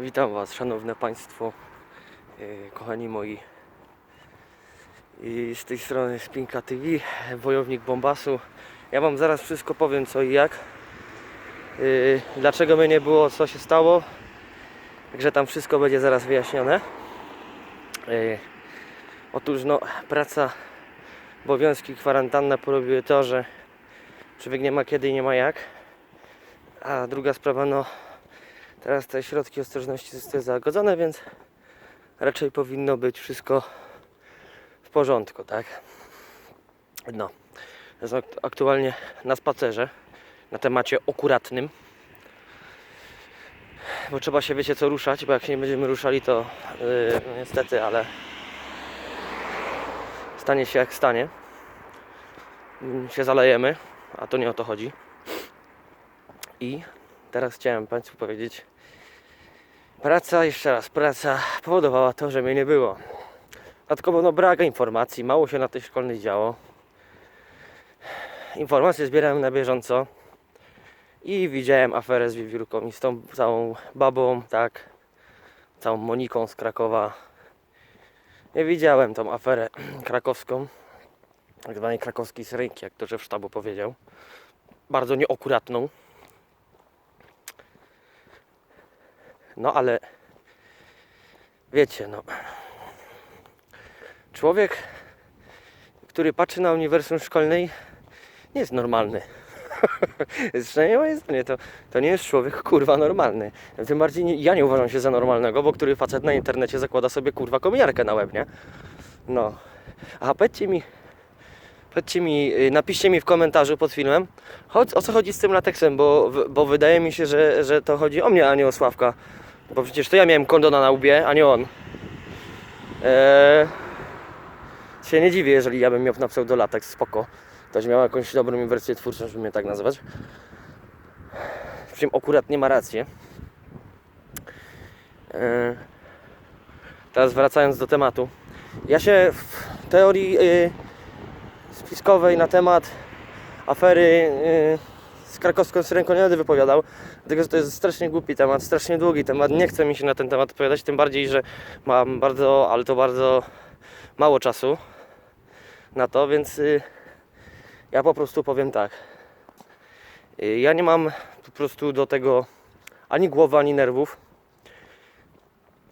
Witam Was, szanowne Państwo, yy, kochani moi. I z tej strony Spinka TV, wojownik Bombasu. Ja Wam zaraz wszystko powiem co i jak. Yy, dlaczego mnie nie było, co się stało. Także tam wszystko będzie zaraz wyjaśnione. Yy, otóż no, praca, obowiązki, kwarantanna porobiły to, że człowiek nie ma kiedy i nie ma jak. A druga sprawa, no Teraz te środki ostrożności zostały zagodzone, więc raczej powinno być wszystko w porządku, tak? No, jest ak- aktualnie na spacerze na temacie akuratnym. Bo trzeba się, wiecie co, ruszać, bo jak się nie będziemy ruszali, to yy, no niestety, ale stanie się jak stanie. Się zalejemy, a to nie o to chodzi. I teraz chciałem Państwu powiedzieć, praca, jeszcze raz, praca powodowała to, że mnie nie było. Dodatkowo no brak informacji, mało się na tej szkolnej działo. Informacje zbierałem na bieżąco i widziałem aferę z wiewiórką i z tą całą babą, tak, całą Moniką z Krakowa. Nie widziałem tą aferę krakowską, tak zwanej krakowskiej syrenki, jak to szef sztabu powiedział. Bardzo nieakuratną. No ale wiecie, no. Człowiek, który patrzy na uniwersum szkolnej, nie jest normalny. Przynajmniej moje zdanie, to, to nie jest człowiek kurwa normalny. Tym bardziej nie, ja nie uważam się za normalnego, bo który facet na internecie zakłada sobie kurwa kominiarkę na łeb, nie? No. A powiedzcie mi, powiedzcie mi, y, napiszcie mi w komentarzu pod filmem, o co chodzi z tym lateksem, bo, bo wydaje mi się, że, że to chodzi o mnie, a nie o Sławka. Bo przecież to ja miałem kondona na łbie, a nie on. Eee, się nie dziwię, jeżeli ja bym miał na pseudolatek, spoko. Ktoś miał jakąś dobrą wersję twórczą, żeby mnie tak nazywać. W czym akurat nie ma racji. Eee, teraz wracając do tematu. Ja się w teorii yy, spiskowej na temat afery yy, z krakowską syrenką nie będę wypowiadał, dlatego że to jest strasznie głupi temat, strasznie długi temat. Nie chce mi się na ten temat odpowiadać, tym bardziej, że mam bardzo, ale to bardzo mało czasu na to, więc y, ja po prostu powiem tak. Y, ja nie mam po prostu do tego ani głowy, ani nerwów.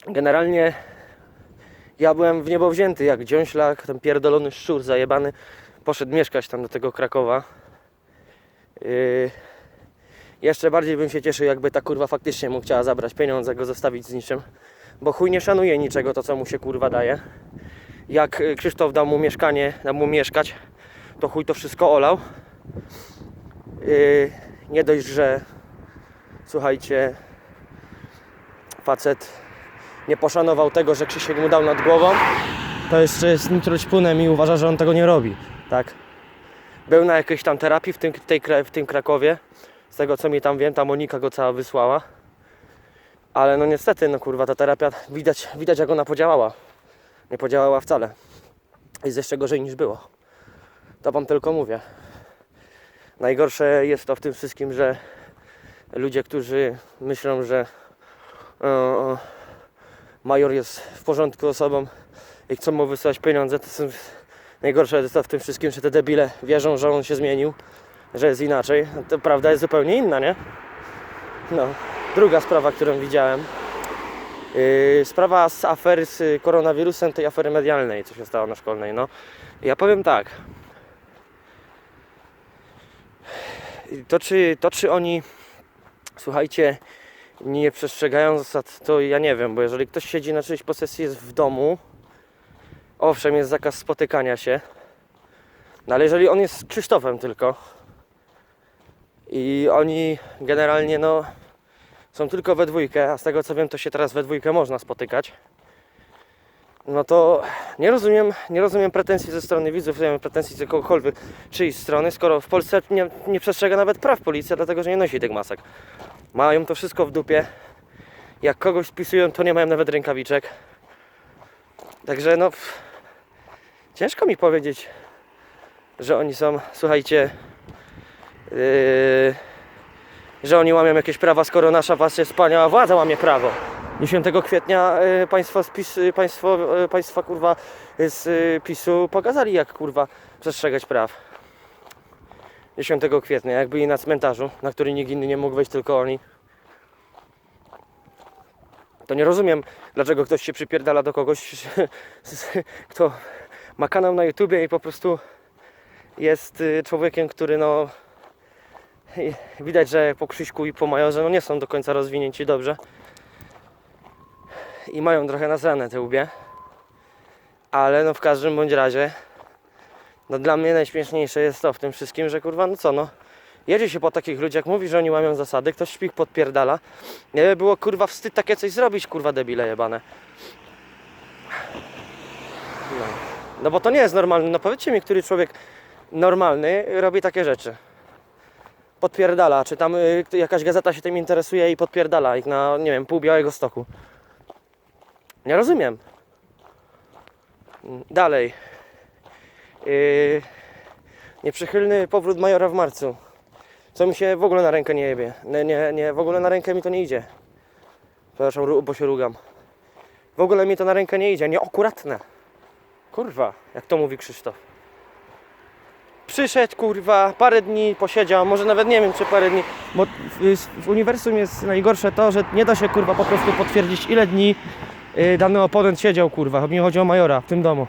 Generalnie ja byłem w niebo wzięty jak dziąślak, ten pierdolony szczur zajebany poszedł mieszkać tam do tego Krakowa. Yy, jeszcze bardziej bym się cieszył, jakby ta kurwa faktycznie mu chciała zabrać pieniądze, go zostawić z niczym. Bo chuj nie szanuje niczego to, co mu się kurwa daje. Jak y, Krzysztof dał mu mieszkanie, dał mu mieszkać, to chuj to wszystko olał. Yy, nie dość, że słuchajcie, facet nie poszanował tego, że Krzysiek mu dał nad głową, to jeszcze jest nitroćpunem i uważa, że on tego nie robi. Tak. Był na jakiejś tam terapii w tym, tej, w tym Krakowie. Z tego co mi tam wiem, ta Monika go cała wysłała. Ale no niestety, no kurwa, ta terapia widać, widać jak ona podziałała. Nie podziałała wcale. Jest jeszcze gorzej niż było. To wam tylko mówię. Najgorsze jest to w tym wszystkim, że ludzie, którzy myślą, że e, major jest w porządku osobą i chcą mu wysłać pieniądze, to są najgorsze jest to w tym wszystkim, że te debile wierzą, że on się zmienił, że jest inaczej. To prawda jest zupełnie inna, nie? No. Druga sprawa, którą widziałem. Yy, sprawa z afery z koronawirusem, tej afery medialnej, co się stało na szkolnej. No, ja powiem tak. To czy, to, czy oni, słuchajcie, nie przestrzegają zasad, to ja nie wiem, bo jeżeli ktoś siedzi na czyjejś posesji, jest w domu, owszem, jest zakaz spotykania się, no ale jeżeli on jest z Krzysztofem tylko i oni generalnie, no, są tylko we dwójkę, a z tego co wiem, to się teraz we dwójkę można spotykać, no to nie rozumiem, nie rozumiem pretensji ze strony widzów, nie wiem, pretensji z kogokolwiek czyjejś strony, skoro w Polsce nie, nie przestrzega nawet praw policja, dlatego że nie nosi tych masek. Mają to wszystko w dupie. Jak kogoś spisują, to nie mają nawet rękawiczek. Także no, ciężko mi powiedzieć, że oni są, słuchajcie, yy, że oni łamią jakieś prawa, skoro nasza wasza wspaniała władza łamie prawo. 10 kwietnia e, państwo z PiS, e, państwo, państwa kurwa z e, PiSu pokazali jak kurwa przestrzegać praw. 10 kwietnia, jak byli na cmentarzu, na który nikt inny nie mógł wejść, tylko oni. To nie rozumiem, dlaczego ktoś się przypierdala do kogoś, kto ma kanał na YouTubie i po prostu jest y, człowiekiem, który no widać, że po Krzyśku i po Majorze no nie są do końca rozwinięci dobrze. I mają trochę nasrane te łbie. Ale no w każdym bądź razie no dla mnie najśmieszniejsze jest to w tym wszystkim, że kurwa no co no jedzie się po takich ludziach, mówi, że oni łamią zasady, ktoś śpich podpierdala. Nie było kurwa wstyd takie coś zrobić, kurwa debile jebane no. No bo to nie jest normalne, no powiedzcie mi, który człowiek normalny robi takie rzeczy podpierdala, czy tam y, jakaś gazeta się tym interesuje i podpierdala ich na, nie wiem, pół Białego Stoku. Nie rozumiem. Dalej. Yy, nieprzychylny powrót Majora w marcu. Co mi się w ogóle na rękę nie jebie. Nie, nie, nie, w ogóle na rękę mi to nie idzie. Przepraszam, bo się rugam. W ogóle mi to na rękę nie idzie, nieakuratne. Kurwa, jak to mówi Krzysztof przyszedł, kurwa, parę dni posiedział, może nawet nie wiem, czy parę dni, bo w, w uniwersum jest najgorsze to, że nie da się, kurwa, po prostu potwierdzić, ile dni y, dany oponent siedział, kurwa, mi chodzi o Majora w tym domu.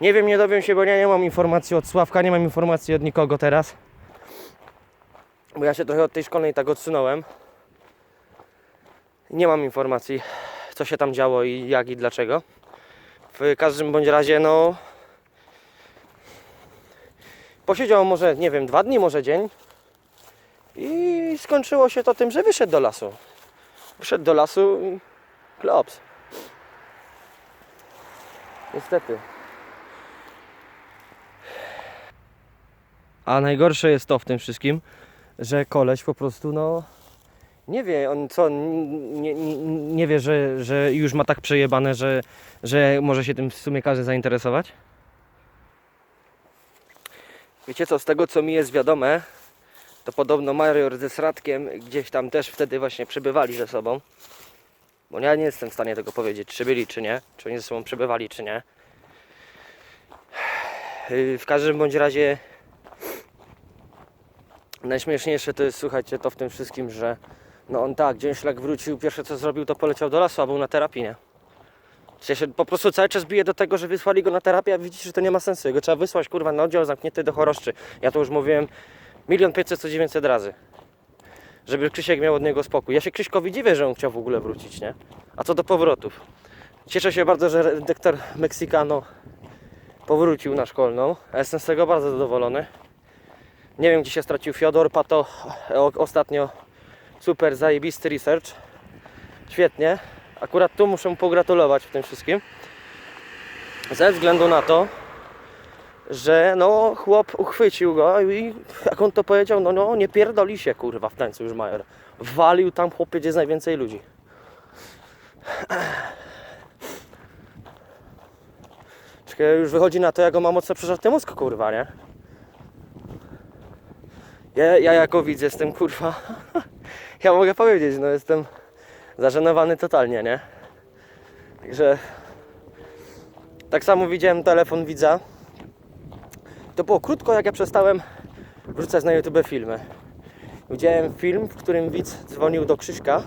Nie wiem, nie dowiem się, bo ja nie mam informacji od Sławka, nie mam informacji od nikogo teraz. Bo ja się trochę od tej szkolnej tak odsunąłem. Nie mam informacji, co się tam działo i jak i dlaczego. W każdym bądź razie, no, Posiedział może, nie wiem, dwa dni, może dzień. I skończyło się to tym, że wyszedł do lasu. Wyszedł do lasu i klops. Niestety. A najgorsze jest to w tym wszystkim, że koleś po prostu no nie wie, on co, nie, nie, nie wie, że, że już ma tak przejebane, że, że może się tym w sumie każdy zainteresować? Wiecie co, z tego co mi jest wiadome, to podobno Major ze Sradkiem gdzieś tam też wtedy właśnie przebywali ze sobą. Bo ja nie jestem w stanie tego powiedzieć, czy byli, czy nie. Czy oni ze sobą przebywali, czy nie. Yy, W każdym bądź razie najśmieszniejsze to jest, słuchajcie, to w tym wszystkim, że no on tak, dzień szlak wrócił, pierwsze co zrobił to poleciał do lasu, a był na terapii, nie? Ja się po prostu cały czas bije do tego, że wysłali go na terapię, a widzicie, że to nie ma sensu. Jego trzeba wysłać, kurwa, na oddział zamknięty do choroszczy. Ja to już mówiłem milion pięćset, 900 razy. Żeby Krzysiek miał od niego spokój. Ja się Krzyśkowi dziwię, że on chciał w ogóle wrócić, nie? A co do powrotów. Cieszę się bardzo, że redaktor Meksykano powrócił na szkolną. Jestem z tego bardzo zadowolony. Nie wiem, gdzie się stracił Fiodor, Pato ostatnio super zajebisty research. Świetnie. Akurat tu muszę mu pogratulować w tym wszystkim. Ze względu na to, że no chłop uchwycił go i jak on to powiedział, no, no nie pierdoli się kurwa w tańcu już Major. Walił tam chłopie, gdzie jest najwięcej ludzi. Czekaj, już wychodzi na to, jak go ma mocno przeżarty mózg, kurwa, nie? Ja, ja jako widz jestem, kurwa, ja mogę powiedzieć, no jestem zażenowany totalnie, nie? Także tak samo widziałem telefon widza. To było krótko, jak ja przestałem wrzucać na YouTube filmy. Widziałem film, w którym widz dzwonił do Krzyśka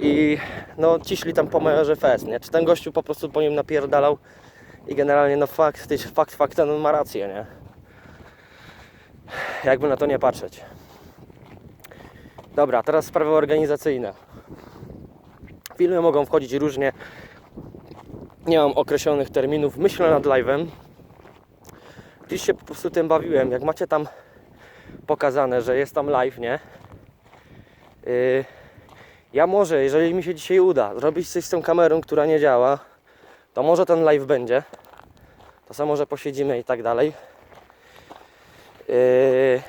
i no ciśli tam po majorze fest, nie? Czy ten gościu po prostu po nim napierdalał i generalnie no fakt, fakt faktem on ma rację, nie? Jakby na to nie patrzeć. Dobra, teraz sprawy organizacyjne. Filmy mogą wchodzić różnie. Nie mam określonych terminów. Myślę nad live'em. Dziś się po prostu tym bawiłem. Jak macie tam pokazane, że jest tam live, nie? Yy, ja może, jeżeli mi się dzisiaj uda zrobić coś z tą kamerą, która nie działa, to może ten live będzie. To samo, że posiedzimy i tak dalej. Yy,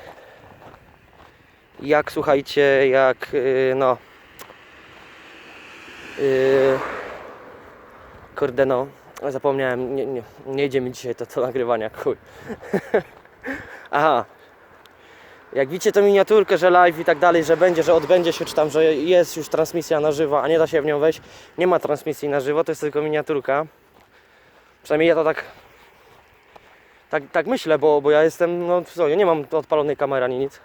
jak słuchajcie, jak yy, no Yy, kurde no, zapomniałem, nie, nie, nie idzie mi dzisiaj to, to nagrywania, chuj. Aha. Jak widzicie tą miniaturkę, że live i tak dalej, że będzie, że odbędzie się, czy tam, że jest już transmisja na żywo, a nie da się w nią wejść, nie ma transmisji na żywo, to jest tylko miniaturka. Przynajmniej ja to tak tak, tak myślę, bo, bo ja jestem, no co, ja nie mam odpalonej kamery ani nic.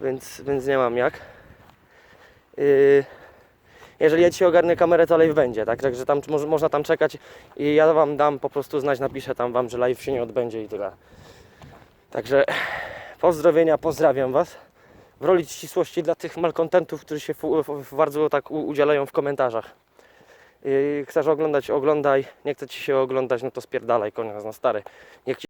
Więc, więc nie mam jak. Yy, jeżeli ja dzisiaj ogarnę kamerę, to live będzie, tak? Także tam mo- można tam czekać i ja wam dam po prostu znać, napiszę tam wam, że live się nie odbędzie i tyle. Także pozdrowienia, pozdrawiam was. W roli ścisłości dla tych malkontentów, którzy się bardzo tak udzielają w komentarzach. Yy, chcesz oglądać, oglądaj. Nie chce ci się oglądać, no to spierdalaj, koniec, no stary. Niech